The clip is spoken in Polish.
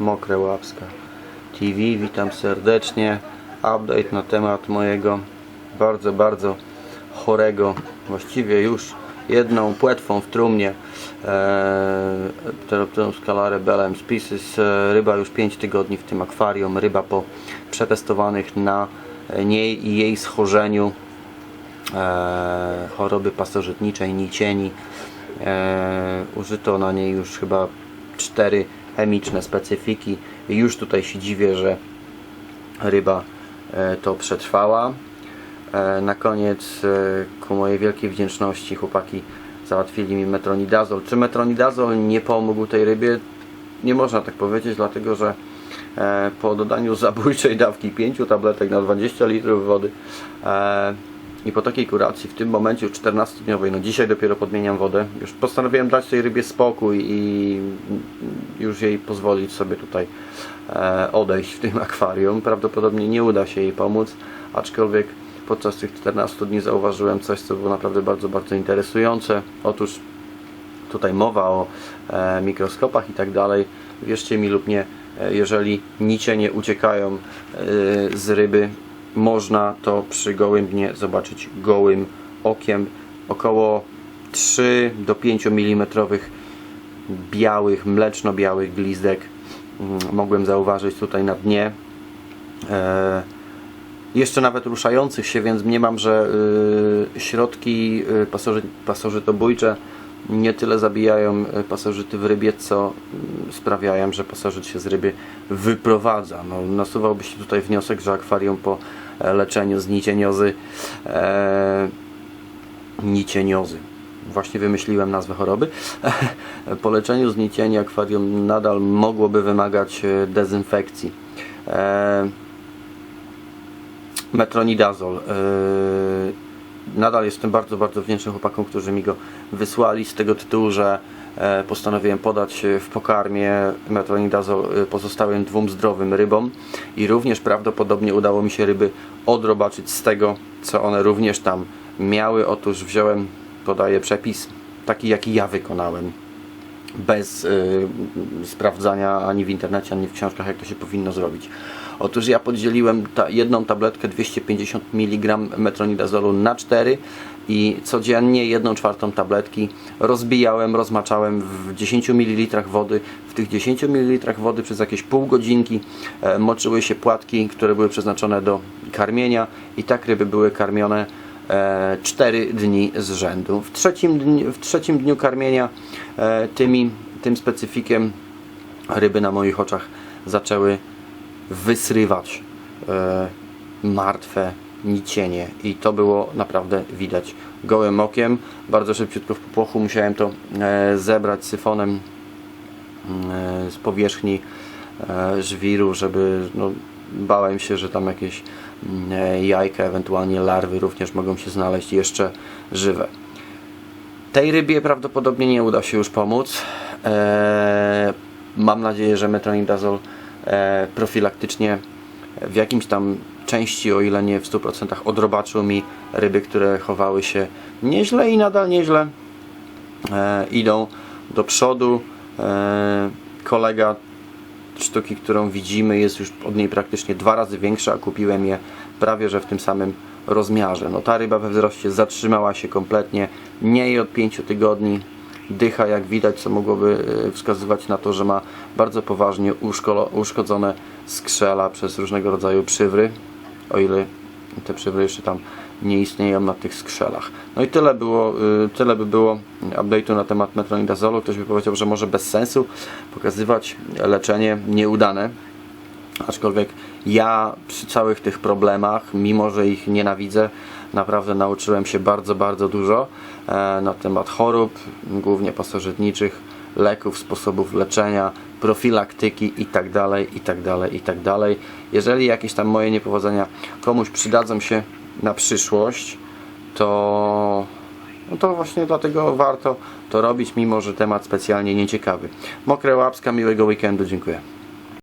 Mokre Łapska TV. Witam serdecznie. Update na temat mojego bardzo, bardzo chorego, właściwie już jedną płetwą w trumnie e, Pteropterum scalare belem species. E, ryba już 5 tygodni w tym akwarium. Ryba po przetestowanych na niej i jej schorzeniu e, choroby pasożytniczej, nicieni. E, użyto na niej już chyba cztery chemiczne specyfiki. Już tutaj się dziwię, że ryba e, to przetrwała. E, na koniec, e, ku mojej wielkiej wdzięczności, chłopaki załatwili mi metronidazol. Czy metronidazol nie pomógł tej rybie? Nie można tak powiedzieć, dlatego że po dodaniu zabójczej dawki 5 tabletek na 20 litrów wody i po takiej kuracji w tym momencie już 14-dniowej, no dzisiaj dopiero podmieniam wodę, już postanowiłem dać tej rybie spokój i już jej pozwolić sobie tutaj e, odejść w tym akwarium. Prawdopodobnie nie uda się jej pomóc, aczkolwiek podczas tych 14 dni zauważyłem coś, co było naprawdę bardzo, bardzo interesujące. Otóż tutaj mowa o e, mikroskopach i tak dalej. Wierzcie mi lub nie, e, jeżeli nicie nie uciekają z ryby, można to przy gołym dnie zobaczyć gołym okiem. Około 3 do 5 mm białych, mleczno-białych glizdek mm, mogłem zauważyć tutaj na dnie. E, jeszcze nawet ruszających się, więc mniemam, że y, środki y, pasoży, pasożytobójcze nie tyle zabijają y, pasożyty w rybie, co y, sprawiają, że pasożyt się z ryby wyprowadza. No, nasuwałby się tutaj wniosek, że akwarium po e, leczeniu z nicieniozy e, nicieniozy właśnie wymyśliłem nazwę choroby. po leczeniu z nicieni akwarium nadal mogłoby wymagać e, dezynfekcji. E, metronidazol. Yy, nadal jestem bardzo, bardzo wdzięczny chłopakom, którzy mi go wysłali z tego tytułu, że e, postanowiłem podać w pokarmie metronidazol e, pozostałym dwóm zdrowym rybom i również prawdopodobnie udało mi się ryby odrobaczyć z tego, co one również tam miały. Otóż wziąłem, podaję przepis taki, jaki ja wykonałem bez y, sprawdzania ani w internecie, ani w książkach, jak to się powinno zrobić. Otóż ja podzieliłem ta, jedną tabletkę 250 mg metronidazolu na 4 i codziennie jedną czwartą tabletki rozbijałem, rozmaczałem w 10 ml wody. W tych 10 ml wody przez jakieś pół godzinki e, moczyły się płatki, które były przeznaczone do karmienia i tak ryby były karmione 4 dni z rzędu. W trzecim dniu, w trzecim dniu karmienia e, tymi, tym specyfikiem ryby na moich oczach zaczęły wysrywać e, martwe nicienie i to było naprawdę widać gołym okiem. Bardzo szybciutko w popłochu musiałem to e, zebrać syfonem z powierzchni żwiru, żeby no, bałem się, że tam jakieś mm, jajka, ewentualnie larwy również mogą się znaleźć jeszcze żywe. Tej rybie prawdopodobnie nie uda się już pomóc. Eee, mam nadzieję, że metronidazol e, profilaktycznie w jakimś tam części, o ile nie w 100% odrobaczył mi ryby, które chowały się nieźle i nadal nieźle e, idą do przodu. E, kolega sztuki, którą widzimy jest już od niej praktycznie dwa razy większa, a kupiłem je prawie że w tym samym rozmiarze. No ta ryba we wzroście zatrzymała się kompletnie, nie jej od 5 tygodni, dycha jak widać, co mogłoby e, wskazywać na to, że ma bardzo poważnie uszkodzone skrzela przez różnego rodzaju przywry, o ile te przywry jeszcze tam nie istnieją na tych skrzelach. No i tyle było, y, tyle by było update'u na temat metronidazolu. Ktoś by powiedział, że może bez sensu pokazywać leczenie nieudane. Aczkolwiek ja przy całych tych problemach, mimo że ich nienawidzę, naprawdę nauczyłem się bardzo, bardzo dużo e, na temat chorób, głównie pasożytniczych, leków, sposobów leczenia, profilaktyki itd., itd., itd. Jeżeli jakieś tam moje niepowodzenia komuś przydadzą się na przyszłość, to, no to właśnie dlatego warto to robić, mimo że temat specjalnie nieciekawy. Mokre łapska, miłego weekendu, dziękuję.